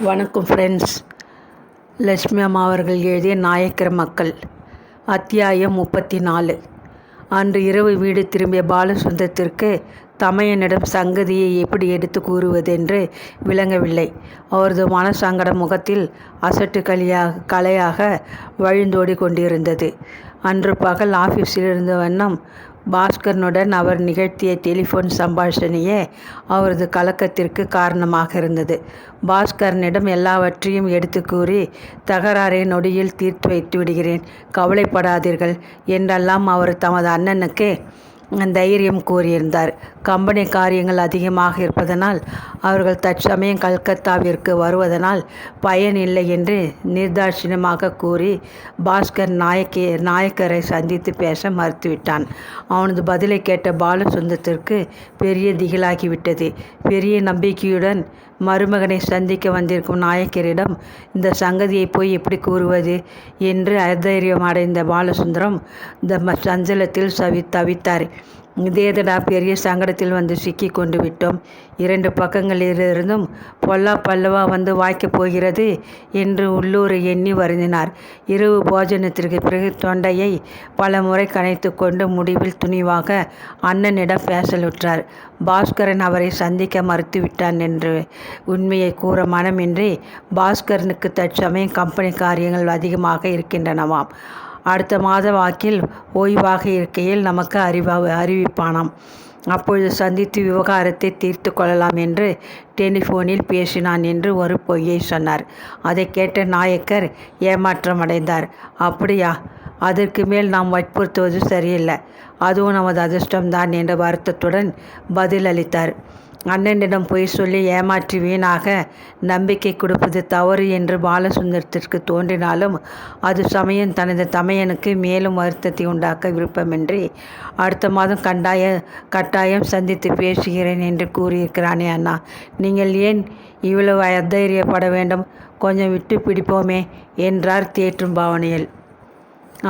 வணக்கம் ஃப்ரெண்ட்ஸ் லட்சுமி அம்மா அவர்கள் எழுதிய நாயக்கர் மக்கள் அத்தியாயம் முப்பத்தி நாலு அன்று இரவு வீடு திரும்பிய பாலசுந்தரத்திற்கு தமையனிடம் சங்கதியை எப்படி எடுத்து கூறுவதென்று விளங்கவில்லை. அவரது மனசங்கட முகத்தில் அசட்டு கலியாக கலையாக வழிந்தோடி கொண்டிருந்தது. அன்று பகல் ஆஃபீஸில் இருந்த வண்ணம் பாஸ்கரனுடன் அவர் நிகழ்த்திய டெலிஃபோன் சம்பாஷணையே அவரது கலக்கத்திற்கு காரணமாக இருந்தது. பாஸ்கரனிடம் எல்லாவற்றையும் எடுத்து கூறி தகராறை நொடியில் தீர்த்து வைத்து விடுகிறேன். கவலைப்படாதீர்கள். என்றெல்லாம் அவர் தமது அண்ணனுக்கு தைரியம் கூறியிருந்தார். கம்பெனி காரியங்கள் அதிகமாக இருப்பதனால் அவர்கள் தற்சமயம் கல்கத்தாவிற்கு வருவதனால் பயன் இல்லை என்று நிர்தாட்சிணமாக கூறி பாஸ்கர் நாயக்கே நாயக்கரை சந்தித்து பேச மறுத்துவிட்டான். அவனது பதிலை கேட்ட பாலசுந்தரத்திற்கு பெரிய திகிலாகிவிட்டது. பெரிய நம்பிக்கையுடன் மருமகனை சந்திக்க வந்திருக்கும் நாயக்கரிடம் இந்த சங்கதியை போய் எப்படி கூறுவது என்று அதைரியம் அடைந்த பாலசுந்தரம் இந்த சஞ்சலத்தில் சவி தவித்தார். தேதடா பெரிய சங்கடத்தில் வந்து சிக்கி கொண்டு விட்டோம். இரண்டு பக்கங்களிலிருந்தும் பொல்லா பல்லவா வந்து வாய்க்கப் போகிறது என்று உள்ளூரை எண்ணி வருந்தினார். இரவு போஜனத்திற்கு பிறகு தொண்டையை பல முறை கனைத்து கொண்டு முடிவில் துணிவாக அண்ணனிடம் பேசலுற்றார். பாஸ்கரன் அவரை சந்திக்க மறுத்துவிட்டான் என்று உண்மையை கூற மனமின்றி பாஸ்கரனுக்கு தற்சமயம் கம்பெனி காரியங்கள் அதிகமாக இருக்கின்றனவாம். அடுத்த மாத வாக்கில் ஓய்வாக இருக்கையில் நமக்கு அறிவா அறிவிப்பானாம். அப்பொழுது சந்தித்து விவகாரத்தை தீர்த்து கொள்ளலாம் என்று டெலிஃபோனில் பேசினான் என்று ஒரு பொய்யை சொன்னார். அதை கேட்ட நாயக்கர் ஏமாற்றம் அடைந்தார் அப்படியா? அதற்கு மேல் நாம் வற்புறுத்துவது சரியில்லை. அதுவும் நமது அதிர்ஷ்டம்தான் என்ற வருத்தத்துடன் பதிலளித்தார். அண்ணனிடம் பொய் சொல்லி ஏமாற்றி வீணாக நம்பிக்கை கொடுப்பது தவறு என்று பாலசுந்தரத்திற்கு தோன்றினாலும் அது சமயம் தனது தமையனுக்கு மேலும் வருத்தத்தை உண்டாக்க விருப்பமின்றி அடுத்த மாதம் கண்டாய கட்டாயம் சந்தித்து பேசுகிறேன் என்று கூறியிருக்கிறானே அண்ணா. நீங்கள் ஏன் இவ்வளவு அத்தைரியப்பட வேண்டும்? கொஞ்சம் விட்டு பிடிப்போமே என்றார் தேற்றும் பாவனையில்.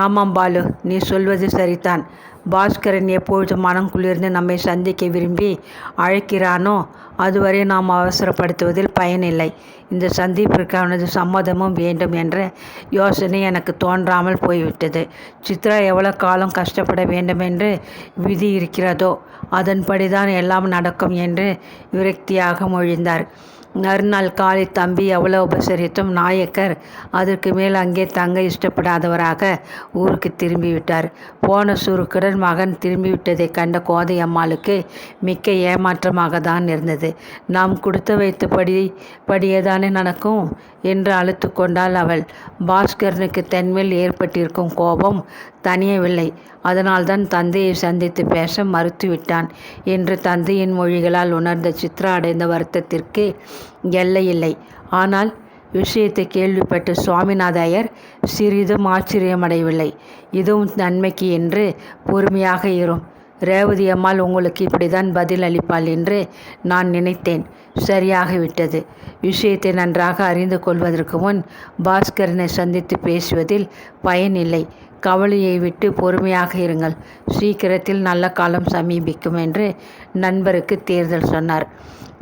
ஆமாம் பாலு நீ சொல்வது சரிதான். பாஸ்கரன் எப்பொழுது மனம் குளிர்ந்து நம்மை சந்திக்க விரும்பி அழைக்கிறானோ அதுவரை நாம் அவசரப்படுத்துவதில் பயனில்லை. இந்த சந்திப்பிற்கு அவனது சம்மதமும் வேண்டும் என்ற யோசனை எனக்கு தோன்றாமல் போய்விட்டது. சித்ரா எவ்வளோ காலம் கஷ்டப்பட வேண்டும் என்று விதி இருக்கிறதோ அதன்படிதான் எல்லாம் நடக்கும் என்று விரக்தியாக மொழிந்தார். மறுநாள் காலை தம்பி எவ்வளோ உபசரித்தும் நாயக்கர் அதற்கு மேல் அங்கே தங்க இஷ்டப்படாதவராக ஊருக்கு திரும்பிவிட்டார். போன சுருக்குடன் மகன் திரும்பிவிட்டதை கண்ட கோதை அம்மாளுக்கு மிக்க ஏமாற்றமாக தான் இருந்தது. நாம் கொடுத்து வைத்தபடி படியேதானே நடக்கும்? என்று அழுத்து கொண்டாள் அவள். பாஸ்கரனுக்கு தன்மேல் ஏற்பட்டிருக்கும் கோபம் தனியவில்லை. அதனால்தான் தந்தையை சந்தித்து பேச மறுத்துவிட்டான் என்று தந்தையின் மொழிகளால் உணர்ந்த சித்ரா அடைந்த வருத்தத்திற்கு எல்லையில்லை ஆனால் விஷயத்தை கேள்விப்பட்ட சுவாமிநாத ஐயர் சிறிதும் ஆச்சரியமடையவில்லை. இதுவும் நன்மைக்கு என்று பொறுமையாக இரும். ரேவதி அம்மாள் உங்களுக்கு இப்படிதான் பதில் அளிப்பாள் என்று நான் நினைத்தேன். சரியாகிவிட்டது. விஷயத்தை நன்றாக அறிந்து கொள்வதற்கு முன் பாஸ்கரனை சந்தித்து பேசுவதில் பயனில்லை கவலையை விட்டு பொறுமையாக இருங்கள். சீக்கிரத்தில் நல்ல காலம் சமீபிக்கும் என்று நண்பருக்கு தேர்தல் சொன்னார்.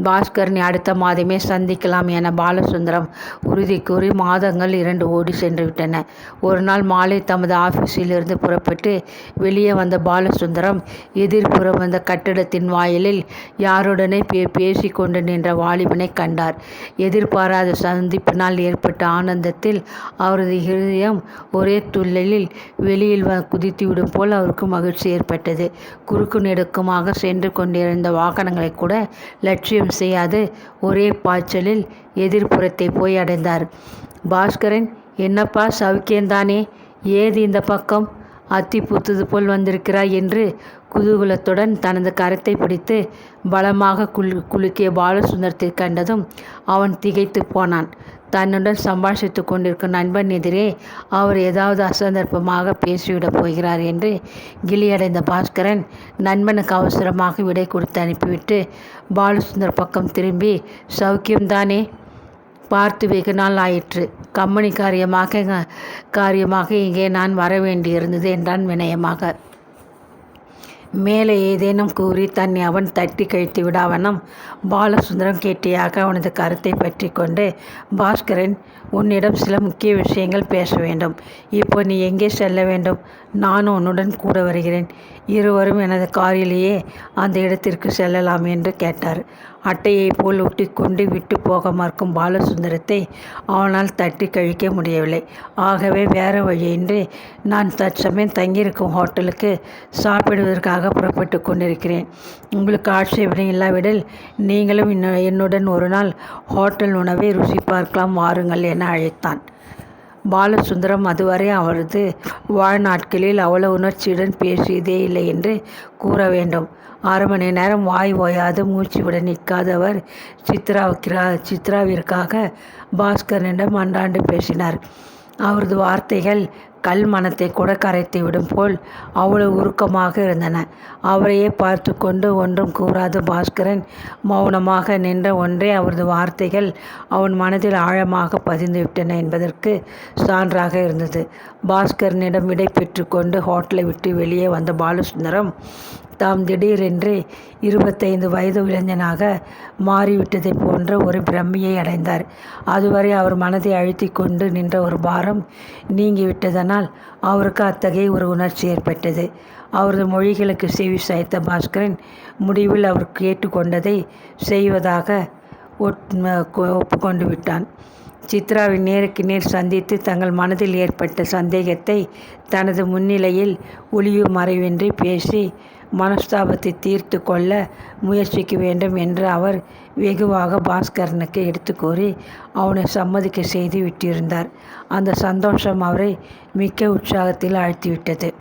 பாஸ்கரனை அடுத்த மாதமே சந்திக்கலாம் என பாலசுந்தரம் உறுதி கூறி மாதங்கள் இரண்டு ஓடி சென்று விட்டன ஒரு நாள் மாலை தமது ஆஃபீஸில் இருந்து புறப்பட்டு வெளியே வந்த பாலசுந்தரம் எதிர்ப்புறம் வந்த கட்டிடத்தின் வாயிலில் யாருடனே பே பேசி கொண்டு நின்ற வாலிபனை கண்டார். எதிர்பாராத சந்திப்பினால் ஏற்பட்ட ஆனந்தத்தில் அவரது இருதயம் ஒரே துள்ளலில் வெளியில் வ குதித்துவிடும் போல் அவருக்கு மகிழ்ச்சி ஏற்பட்டது. குறுக்கு நெடுக்குமாக சென்று கொண்டிருந்த வாகனங்களை கூட லட்சியம் செய்யாது. ஒரே பாய்ச்சலில் எதிர்ப்புறத்தை போய் அடைந்தார். பாஸ்கரன் என்னப்பா சவுக்கியந்தானே ஏது இந்த பக்கம்? அத்தி பூத்தது போல் வந்திருக்கிறாய் என்று குதூகலத்துடன் தனது கரத்தை பிடித்து பலமாக குளு குலுக்கிய பாலசுந்தரத்தை கண்டதும் அவன் திகைத்து போனான். தன்னுடன் சம்பாஷித்து கொண்டிருக்கும் நண்பன் எதிரே அவர் ஏதாவது அசந்தர்ப்பமாக பேசிவிடப் போகிறார் என்று கிளியடைந்த பாஸ்கரன் நண்பனுக்கு அவசரமாக விடை கொடுத்து அனுப்பிவிட்டு பாலசுந்தர் பக்கம் திரும்பி சௌக்கியம்தானே? பார்த்து வெகு நாள் ஆயிற்று. கம்பெனி காரியமாக காரியமாக இங்கே நான் வர வேண்டியிருந்தது என்றான் வினயமாக. மேலே ஏதேனும் கூறி தன்னை அவன் தட்டி கழித்து விடாவண்ணம் பாலசுந்தரம் கெட்டியாக அவனது கருத்தை பற்றி கொண்டு பாஸ்கரன் உன்னிடம் சில முக்கிய விஷயங்கள் பேச வேண்டும். இப்போ நீ எங்கே செல்ல வேண்டும்? நானும் உன்னுடன் கூட வருகிறேன். இருவரும் எனது காரிலேயே அந்த இடத்திற்கு செல்லலாம் என்று கேட்டார். அட்டையை போல் ஒட்டிக்கொண்டு விட்டு போக மறுக்கும் பாலசுந்தரத்தை அவனால் தட்டி கழிக்க முடியவில்லை. ஆகவே வேறு வழியின்றி நான் தற்சமயம் தங்கியிருக்கும் ஹோட்டலுக்கு சாப்பிடுவதற்காக புறப்பட்டு கொண்டிருக்கிறேன். உங்களுக்கு ஆட்சேபனை இல்லாவிடில் நீங்களும் என்னுடன் ஒரு நாள் ஹோட்டல் உணவை ருசி பார்க்கலாம் வாருங்கள் என அழைத்தான். பாலசுந்தரம் அதுவரை அவரது வாழ்நாட்களில் அவ்வளவு உணர்ச்சியுடன் பேசியதே இல்லை என்று கூற வேண்டும். அரை மணி நேரம் வாய் ஓயாது மூச்சு விட நிற்காதவர் சித்ராவுக்கிறா சித்ராவிற்காக பாஸ்கரனிடம் அன்றாண்டு பேசினார். அவரது வார்த்தைகள் கல் மனத்தை கூட கரைத்து விடும் போல் அவ்வளவு உருக்கமாக இருந்தன. அவரையே பார்த்து கொண்டு ஒன்றும் கூறாத பாஸ்கரன். மௌனமாக நின்ற ஒன்றே அவரது வார்த்தைகள் அவன் மனதில் ஆழமாக பதிந்துவிட்டன என்பதற்கு சான்றாக இருந்தது. பாஸ்கரனிடம் விடை பெற்று கொண்டு ஹோட்டலை விட்டு வெளியே வந்த பாலசுந்தரம் தாம் திடீரென்று இருபத்தைந்து வயது இளைஞனாக மாறிவிட்டதை போன்ற ஒரு பிரம்மையை அடைந்தார். அதுவரை அவர் மனதை அழுத்தி கொண்டு நின்ற ஒரு பாரம் நீங்கிவிட்டதனால் அவருக்கு அத்தகைய ஒரு உணர்ச்சி ஏற்பட்டது. அவரது மொழிகளுக்கு செவி சாய்த்த பாஸ்கரன் முடிவில் அவர் கேட்டுக்கொண்டதை செய்வதாக ஒப்புக்கொண்டு விட்டான். சித்ராவை நேருக்கு நேர் சந்தித்து தங்கள் மனதில் ஏற்பட்ட சந்தேகத்தை தனது முன்னிலையில் ஒளிவு மறைவின்றி பேசி மனஸ்தாபத்தை தீர்த்து கொள்ள முயற்சிக்க வேண்டும் என்று அவர் வெகுவாக பாஸ்கரனுக்கு எடுத்து கூறி அவனை சம்மதிக்க செய்து விட்டிருந்தார். அந்த சந்தோஷம் அவரை மிக்க உற்சாகத்தில் ஆழ்த்திவிட்டது.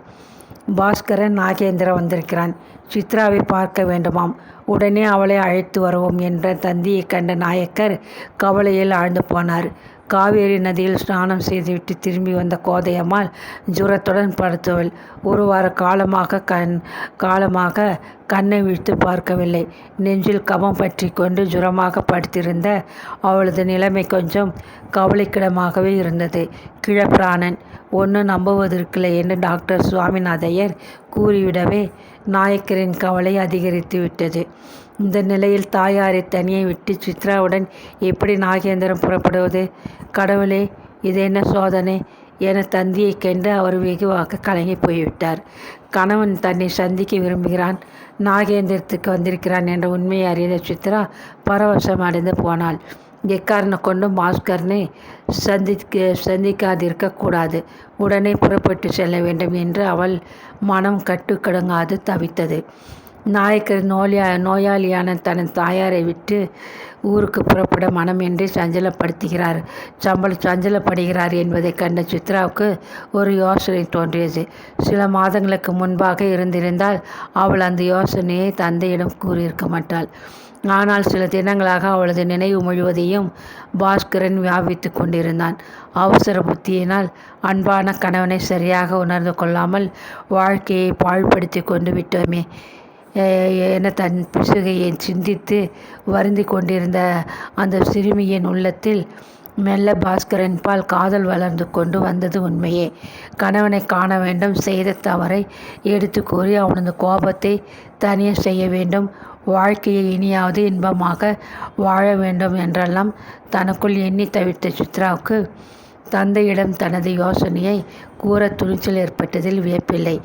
பாஸ்கரன் நாகேந்திரன் வந்திருக்கிறான். சித்ராவை பார்க்க வேண்டுமாம். உடனே அவளை அழைத்து வருவோம் என்ற தந்தியை கண்ட நாயக்கர் கவலையில் ஆழ்ந்து போனார். காவேரி நதியில் ஸ்நானம் செய்துவிட்டு திரும்பி வந்த கோதையம்மாள் ஜுரத்துடன் படுத்தவள். ஒரு வார காலமாக கண் காலமாக கண்ணை விழித்து பார்க்கவில்லை. நெஞ்சில் கபம் பற்றி கொண்டு ஜுரமாக படுத்திருந்த அவளது நிலைமை கொஞ்சம் கவலைக்கிடமாகவே இருந்தது. கிழப்பிராணன் ஒன்றும் நம்புவதற்கில்லை என்று டாக்டர் சுவாமிநாதையர் கூறிவிடவே நாயக்கரின் கவலை அதிகரித்து விட்டது. இந்த நிலையில் தாயாரை தனியே விட்டு சித்ராவுடன் எப்படி நாகேந்திரம் புறப்படுவது? கடவுளே இது என்ன சோதனை? என தந்தியை கண்டு அவர் வெகுவாக கலங்கி போய்விட்டார். கணவன் தன்னை சந்திக்க விரும்புகிறான். நாகேந்திரத்துக்கு வந்திருக்கிறான் என்ற உண்மையை அறிந்த சித்ரா பரவசம் அடைந்து போனாள். எக்காரணம் கொண்டும் பாஸ்கர்னை சந்திக்க சந்திக்காதிருக்கக்கூடாது உடனே புறப்பட்டு செல்ல வேண்டும் என்று அவள் மனம் கட்டுக்கடங்காது தவித்தது. நாயக்கர் நோயா நோயாளியான தனது தாயாரை விட்டு ஊருக்கு புறப்பட என்று சஞ்சலப்படுத்துகிறார். சம்பள சஞ்சலப்படுகிறார் என்பதை கண்ட சித்ராவுக்கு ஒரு யோசனை தோன்றியது. சில மாதங்களுக்கு முன்பாக இருந்திருந்தால் அவள் அந்த யோசனையை தந்தையிடம் கூறியிருக்க மாட்டாள். ஆனால் சில தினங்களாக அவளது நினைவு முழுவதையும் பாஸ்கரன் வியாபித்து கொண்டிருந்தான். அவசர புத்தியினால் அன்பான கணவனை சரியாக உணர்ந்து கொள்ளாமல் வாழ்க்கையை பாழ்படுத்தி கொண்டு விட்டோமே. என தன் பிசுகையை சிந்தித்து வருந்தி கொண்டிருந்த அந்த சிறுமியின் உள்ளத்தில் மெல்ல பாஸ்கரன் பால் காதல் வளர்ந்து கொண்டு வந்தது உண்மையே. கணவனை காண வேண்டும் செய்த தவறை எடுத்து கூறி அவனது கோபத்தை தனியே செய்ய வேண்டும். வாழ்க்கையை இனியாவது இன்பமாக வாழ வேண்டும் என்றெல்லாம் தனக்குள் எண்ணி தவிர்த்த சித்ராவுக்கு தந்தையிடம் தனது யோசனையை கூற துணிச்சல் ஏற்பட்டதில் வியப்பில்லை.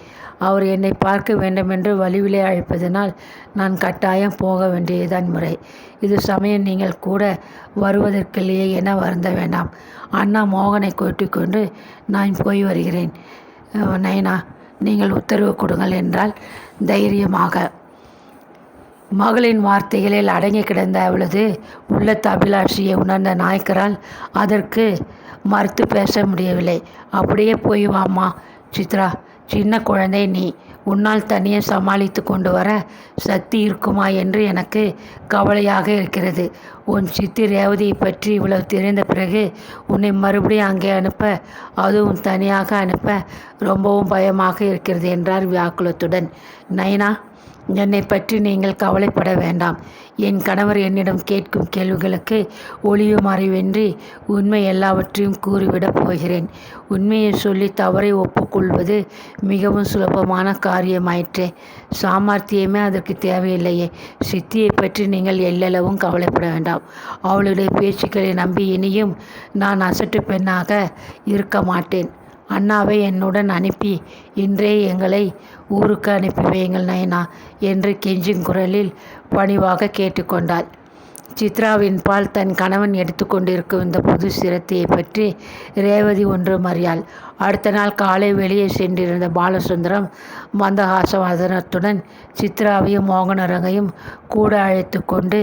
அவர் என்னை பார்க்க வேண்டுமென்று வலிவிலே அழைப்பதனால் நான் கட்டாயம் போக வேண்டியதுதான் முறை. இது சமயம் நீங்கள் கூட வருவதற்கில்லையே என வருந்த வேண்டாம். அண்ணா மோகனை கொண்டு நான் போய் வருகிறேன். நயனா நீங்கள் உத்தரவு கொடுங்கள் என்றால் தைரியமாக. மகளின் வார்த்தைகளில் அடங்கி கிடந்த அவளது உள்ள அபிலாஷியை உணர்ந்த நாயக்கரால் அதற்கு மறுத்து பேச முடியவில்லை. அப்படியே போய் வாமா சித்ரா. சின்ன குழந்தை நீ உன்னால் தனியே சமாளித்து கொண்டு வர சக்தி இருக்குமா என்று எனக்கு கவலையாக இருக்கிறது. உன் சித்தி ரேவதியை பற்றி இவ்வளவு தெரிந்த பிறகு உன்னை மறுபடியும் அங்கே அனுப்ப அதுவும் தனியாக அனுப்ப ரொம்பவும் பயமாக இருக்கிறது என்றார் வியாக்குலத்துடன். நயனா என்னை பற்றி நீங்கள் கவலைப்பட வேண்டாம். என் கணவர் என்னிடம் கேட்கும் கேள்விகளுக்கு ஒளியும் அறிவின்றி உண்மை எல்லாவற்றையும் கூறிவிடப் போகிறேன். உண்மையை சொல்லி தவறை ஒப்புக்கொள்வது மிகவும் சுலபமான காரியமாயிற்றே. சாமர்த்தியமே அதற்கு தேவையில்லையே. சித்தியை பற்றி நீங்கள் எல்லளவும் கவலைப்பட வேண்டாம். அவளுடைய பேச்சுக்களை நம்பி இனியும் நான் அசட்டு பெண்ணாக இருக்க மாட்டேன். அண்ணாவை என்னுடன் அனுப்பி இன்றே எங்களை ஊருக்கு அனுப்பி வையுங்கள் நயனா என்று கெஞ்சும் குரலில் பணிவாக கேட்டுக்கொண்டாள். சித்ராவின் பால் தன் கணவன் எடுத்துக்கொண்டிருக்கும் இந்த புது சிரத்தையை பற்றி ரேவதி ஒன்றும் அறியாள். அடுத்த நாள் காலை வெளியே சென்றிருந்த பாலசுந்தரம் மந்தஹாசவாதனத்துடன் சித்ராவையும் மோகனரங்கையும் கூட அழைத்து கொண்டு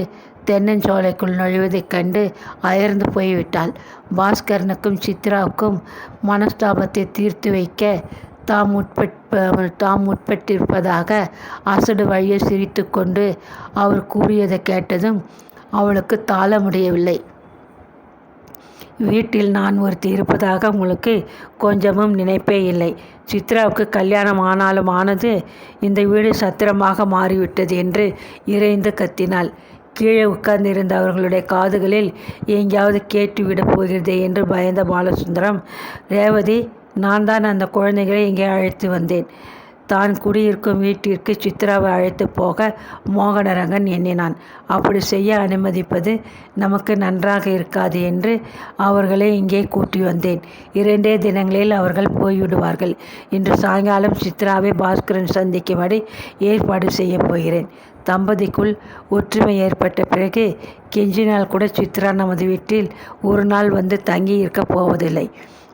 தென்னஞ்சோலைக்குள் நுழைவதைக் கண்டு அயர்ந்து போய்விட்டாள். பாஸ்கரனுக்கும் சித்ராவுக்கும் மனஸ்தாபத்தை தீர்த்து வைக்க தாம் உட்பட் தாம் உட்பட்டிருப்பதாக அசடு வழியை சிரித்து கொண்டு அவர் கூறியதை கேட்டதும் அவளுக்கு தாள முடியவில்லை வீட்டில் நான் ஒருத்தி இருப்பதாக உங்களுக்கு கொஞ்சமும் நினைப்பே இல்லை. சித்ராவுக்கு கல்யாணம் ஆனாலும் ஆனது இந்த வீடு சத்திரமாக மாறிவிட்டது என்று இறைந்து கத்தினாள். கீழே உட்கார்ந்திருந்த அவர்களுடைய காதுகளில் எங்கேயாவது கேட்டுவிடப் போகிறதே என்று பயந்த பாலசுந்தரம் ரேவதி நான் தான் அந்த குழந்தைகளை இங்கே அழைத்து வந்தேன். தான் குடியிருக்கும் வீட்டிற்கு சித்ராவை அழைத்து போக மோகனரங்கன் எண்ணினான். அப்படி செய்ய அனுமதிப்பது நமக்கு நன்றாக இருக்காது என்று அவர்களை இங்கே கூட்டி வந்தேன். இரண்டே தினங்களில் அவர்கள் போய்விடுவார்கள். இன்று சாயங்காலம் சித்ராவை பாஸ்கரன் சந்திக்கும்படி ஏற்பாடு செய்ய போகிறேன். தம்பதிக்குள் ஒற்றுமை ஏற்பட்ட பிறகு கெஞ்சினால் கூட சித்ரா நமது வீட்டில் ஒரு நாள் வந்து தங்கி இருக்கப் போவதில்லை.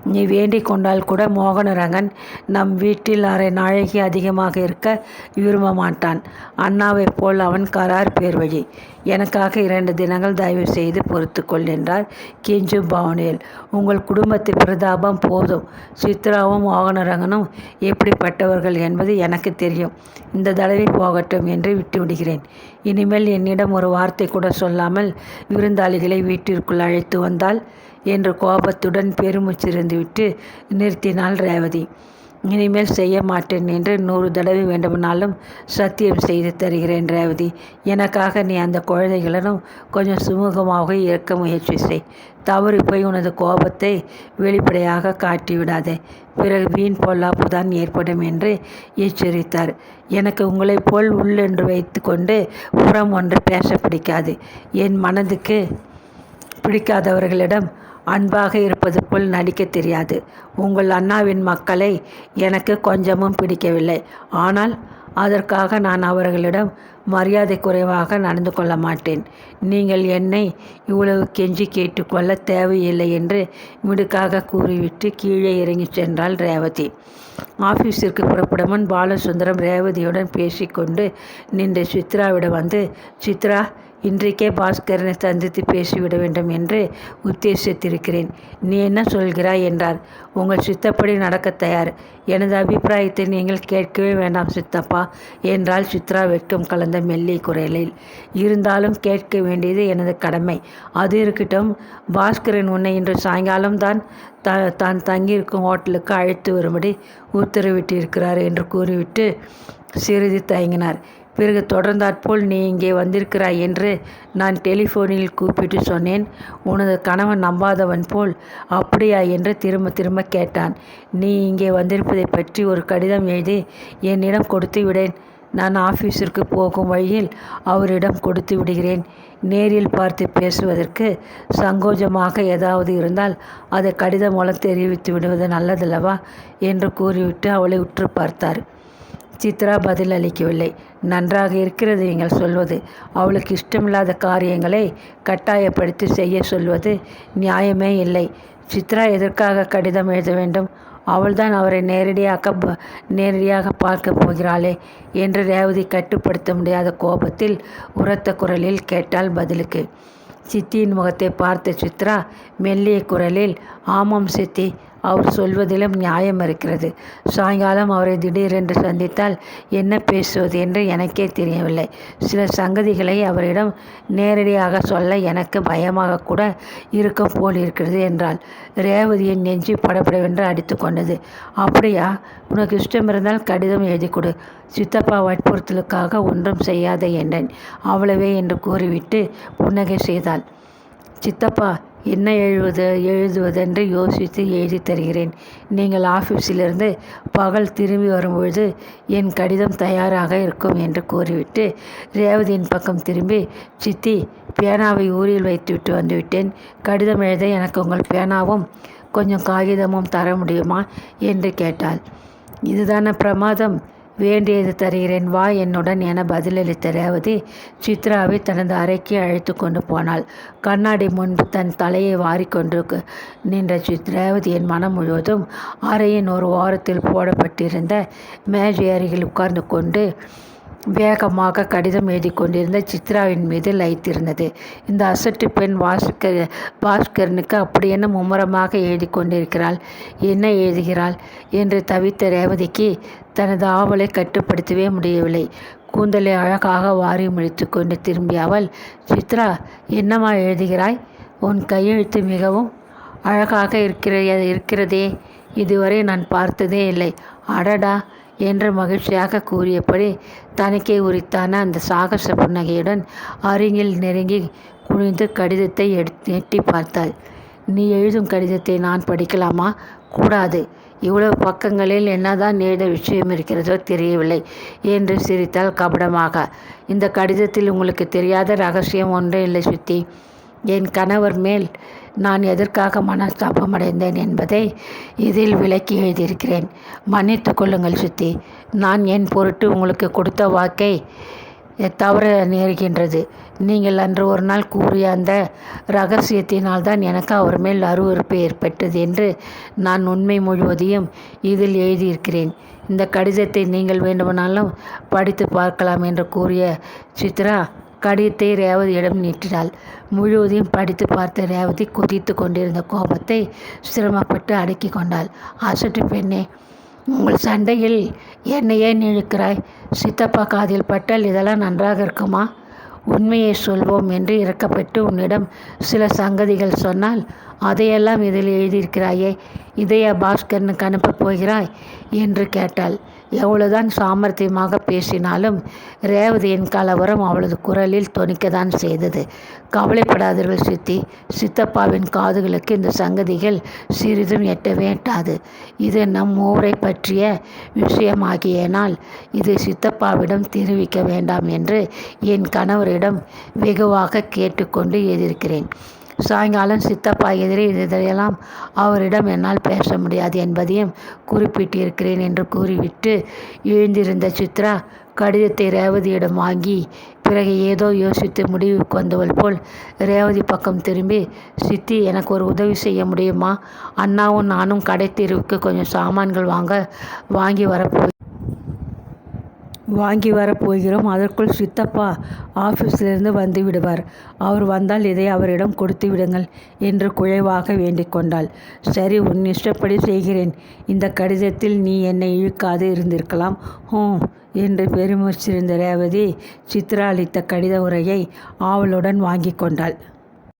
நீ வேண்டிக் கொண்டால் கூட மோகனரங்கன் நம் வீட்டில் அரை நாளைக்கு அதிகமாக இருக்க விரும்ப மாட்டான். அண்ணாவைப் போல் அவன் கரார் பேர் வழி எனக்காக இரண்டு தினங்கள் தயவு செய்து பொறுத்துக்கொள் என்றார் கெஞ்சு பவனியல். உங்கள் குடும்பத்து பிரதாபம் போதும். சித்ராவும் மோகனரங்கனும் எப்படிப்பட்டவர்கள் என்பது எனக்கு தெரியும். இந்த தடவை போகட்டும் என்று விட்டுவிடுகிறேன். இனிமேல் என்னிடம் ஒரு வார்த்தை கூட சொல்லாமல் விருந்தாளிகளை வீட்டிற்குள் அழைத்து வந்தால் என்று கோபத்துடன் பெருமூச்சிருந்துவிட்டு நிறுத்தினாள் ரேவதி. இனிமேல் செய்ய மாட்டேன் என்று நூறு தடவை வேண்டுமானாலும் சத்தியம் செய்து தருகிறேன் ரேவதி. எனக்காக நீ அந்த குழந்தைகளிடம் கொஞ்சம் சுமூகமாக இருக்க முயற்சி செய். தவறி போய் உனது கோபத்தை வெளிப்படையாக காட்டிவிடாதே. பிறகு வீண் பொல்லாப்பு தான் ஏற்படும் என்று எச்சரித்தார். எனக்கு உங்களைப் போல் உள்ளென்று வைத்து கொண்டு புறம் ஒன்று பேச பிடிக்காது. என் மனதுக்கு பிடிக்காதவர்களிடம் அன்பாக இருப்பது போல் நடிக்க தெரியாது. உங்கள் அண்ணாவின் மக்களை எனக்கு கொஞ்சமும் பிடிக்கவில்லை. ஆனால் அதற்காக நான் அவர்களிடம் மரியாதை குறைவாக நடந்து கொள்ள மாட்டேன். நீங்கள் என்னை இவ்வளவு கெஞ்சி கேட்டுக்கொள்ள தேவையில்லை என்று மிடுக்காக கூறிவிட்டு கீழே இறங்கி சென்றாள் ரேவதி. ஆஃபீஸிற்கு புறப்படும் முன் பாலசுந்தரம் ரேவதியுடன் பேசிக்கொண்டு நின்ற சித்ராவிடம் வந்து சித்ரா இன்றைக்கே பாஸ்கரனை சந்தித்து பேசிவிட வேண்டும் என்று உத்தேசித்திருக்கிறேன். நீ என்ன சொல்கிறாய் என்றார். உங்கள் சித்தப்படி நடக்க தயார். எனது அபிப்பிராயத்தை நீங்கள் கேட்கவே வேண்டாம் சித்தப்பா என்றால் சித்ரா வெட்கம் கலந்த மெல்லிய குரலில். இருந்தாலும் கேட்க வேண்டியது எனது கடமை. அது இருக்கட்டும் பாஸ்கரன் உன்னை இன்று சாயங்காலம் தான் த தான் தங்கியிருக்கும் ஹோட்டலுக்கு அழைத்து வரும்படி உத்தரவிட்டிருக்கிறார் என்று கூறிவிட்டு சிறிது தயங்கினார். பிறகு தொடர்ந்தாற்போல் நீ இங்கே வந்திருக்கிறாய் என்று நான் டெலிஃபோனில் கூப்பிட்டு சொன்னேன். உனது கணவன் நம்பாதவன் போல் அப்படியா என்று திரும்ப திரும்ப கேட்டான். நீ இங்கே வந்திருப்பதை பற்றி ஒரு கடிதம் எழுதி என்னிடம் கொடுத்து விடேன். நான் ஆஃபீஸிற்கு போகும் வழியில் அவரிடம் கொடுத்து விடுகிறேன். நேரில் பார்த்து பேசுவதற்கு சங்கோஜமாக ஏதாவது இருந்தால் அதை கடிதம் மூலம் தெரிவித்து விடுவது நல்லதல்லவா? என்று கூறிவிட்டு அவளை உற்று பார்த்தார். சித்ரா பதில் அளிக்கவில்லை. நன்றாக இருக்கிறது நீங்கள் சொல்வது. அவளுக்கு இஷ்டமில்லாத காரியங்களை கட்டாயப்படுத்தி செய்ய சொல்வது நியாயமே இல்லை. சித்ரா எதற்காக கடிதம் எழுத வேண்டும்? அவள்தான் அவரை நேரடியாக நேரடியாக பார்க்க போகிறாளே என்று ரேவதி கட்டுப்படுத்த முடியாத கோபத்தில் உரத்த குரலில் கேட்டாள் பதிலுக்கு. சித்தியின் முகத்தை பார்த்த சித்ரா மெல்லிய குரலில் ஆமாம் சித்தி அவர் சொல்வதிலும் நியாயம் இருக்கிறது. சாயங்காலம் அவரை திடீரென்று சந்தித்தால் என்ன பேசுவது என்று எனக்கே தெரியவில்லை. சில சங்கதிகளை அவரிடம் நேரடியாக சொல்ல எனக்கு பயமாக கூட இருக்கும் போல் இருக்கிறது என்றாள். ரேவதியின் நெஞ்சு படபடவென்று அடித்து கொண்டது. அப்படியா? உனக்கு இஷ்டம் இருந்தால் கடிதம் எழுதி கொடு. சித்தப்பா வற்புறுத்தலுக்காக ஒன்றும் செய்யாத என்றேன். அவ்வளவே என்று கூறிவிட்டு புன்னகை செய்தாள். சித்தப்பா என்ன எழுவது எழுதுவதென்று யோசித்து எழுதி தருகிறேன். நீங்கள் ஆஃபீஸிலிருந்து பகல் திரும்பி வரும்பொழுது என் கடிதம் தயாராக இருக்கும் என்று கூறிவிட்டு ரேவதியின் பக்கம் திரும்பி சித்தி பேனாவை ஊரில் வைத்துவிட்டு வந்துவிட்டேன். கடிதம் எழுத எனக்கு உங்கள் பேனாவும் கொஞ்சம் காகிதமும் தர முடியுமா? என்று கேட்டாள். இதுதான பிரமாதம்? வேண்டியது தருகிறேன் வா என்னுடன் என பதிலளித்த ரேவதி சித்ராவை தனது அறைக்கு அழைத்து கொண்டு போனாள். கண்ணாடி முன்பு தன் தலையை வாரிக்கொண்டு நின்ற சித் ரேவதியின் மனம் முழுவதும் அறையின் ஒரு வாரத்தில் போடப்பட்டிருந்த மேஜை அருகில் உட்கார்ந்து கொண்டு வேகமாக கடிதம் எழுதி கொண்டிருந்த சித்ராவின் மீது லைத்திருந்தது இந்த அசட்டு பெண் வாஷ்கர் பாஸ்கரனுக்கு அப்படி என்ன மும்முரமாக எழுதி கொண்டிருக்கிறாள்? என்ன எழுதுகிறாள்? என்று தவித்த ரேவதிக்கு தனது ஆவலை கட்டுப்படுத்தவே முடியவில்லை. கூந்தலை அழகாக வாரி முடித்து கொண்டு திரும்பிய அவள் சித்ரா என்னம்மா எழுதுகிறாய்? உன் கையெழுத்து மிகவும் அழகாக இருக்கிற இருக்கிறதே. இதுவரை நான் பார்த்ததே இல்லை. அடடா! என்று மகிழ்ச்சியாக கூறியபடி தனக்கே உரித்தான அந்த சாகச புன்னகையுடன் அருகில் நெருங்கி குனிந்து கடிதத்தை எடுத்து எட்டி பார்த்தாள். நீ எழுதும் கடிதத்தை நான் படிக்கலாமா? கூடாது. இவ்வளவு பக்கங்களில் என்னதான் எழுத விஷயம் இருக்கிறதோ தெரியவில்லை என்று சிரித்தாள் கபடமாக. இந்த கடிதத்தில் உங்களுக்கு தெரியாத ரகசியம் ஒன்றே இல்லை சுத்தி என் கணவர் மேல் நான் எதற்காக மனஸ்தாபம் அடைந்தேன் என்பதை இதில் விளக்கி எழுதியிருக்கிறேன். மன்னித்து கொள்ளுங்கள் சுத்தி நான் என் பொருட்டு உங்களுக்கு கொடுத்த வாக்கை தவற நேர்கின்றது. நீங்கள் அன்று ஒரு நாள் கூறிய அந்த ரகசியத்தினால் தான் எனக்கு அவர் மேல் அருவறுப்பு ஏற்பட்டது என்று நான் உண்மை முழுவதையும் இதில் எழுதியிருக்கிறேன். இந்த கடிதத்தை நீங்கள் வேண்டுமானாலும் படித்து பார்க்கலாம் என்று கூறிய சித்ரா கடிதத்தை ரேவதியிடம் நீட்டினாள். முழுவதையும் படித்து பார்த்த ரேவதி குதித்து கொண்டிருந்த கோபத்தை சிரமப்பட்டு அடக்கி கொண்டாள். அசட்டு பெண்ணே உங்கள் சண்டையில் என்னை ஏன் இழுக்கிறாய்? சித்தப்பா காதில் பட்டால் இதெல்லாம் நன்றாக இருக்குமா? உண்மையை சொல்வோம் என்று இறக்கப்பட்டு உன்னிடம் சில சங்கதிகள் சொன்னால் அதையெல்லாம் இதில் எழுதியிருக்கிறாயே இதய பாஸ்கரனுக்கு அனுப்பப் போகிறாய்? என்று கேட்டாள். எவ்வளவுதான் சாமர்த்தியமாக பேசினாலும் ரேவதியின் கலவரம் அவளது குரலில் தொனிக்கத்தான் செய்தது. கவலைப்படாதீர்கள் சித்தி. சித்தப்பாவின் காதுகளுக்கு இந்த சங்கதிகள் சிறிதும் எட்டவே எட்டாது. இது நம் ஊரை பற்றிய விஷயமாகியனால் இது சித்தப்பாவிடம் தெரிவிக்க வேண்டாம் என்று என் கணவரிடம் வெகுவாக கேட்டுக்கொண்டு எதிர்க்கிறேன். சாயங்காலம் சித்தப்பா எதிரே இதையெல்லாம் அவரிடம் என்னால் பேச முடியாது என்பதையும் குறிப்பிட்டிருக்கிறேன் என்று கூறிவிட்டு எழுந்திருந்த சித்ரா கடிதத்தை ரேவதியிடம் வாங்கி பிறகு ஏதோ யோசித்து முடிவுக்கு வந்தவள் போல் ரேவதி பக்கம் திரும்பி சித்தி எனக்கு ஒரு உதவி செய்ய முடியுமா? அண்ணாவும் நானும் கடை தெருவுக்கு கொஞ்சம் சாமான்கள் வாங்க வாங்கி வரப்போ வாங்கி வரப் போகிறோம். அதற்குள் சித்தப்பா ஆஃபீஸிலிருந்து வந்து விடுவார். அவர் வந்தால் இதை அவரிடம் கொடுத்து விடுங்கள் என்று குழைவாக வேண்டிக் கொண்டாள். சரி உன் இஷ்டப்படி செய்கிறேன். இந்த கடிதத்தில் நீ என்னை இழுக்காது இருந்திருக்கலாம். ஹூம் என்று பெருமிச்சிருந்த ரேவதி சித்ரா அளித்த கடித உரையை ஆவலுடன் வாங்கி கொண்டாள்.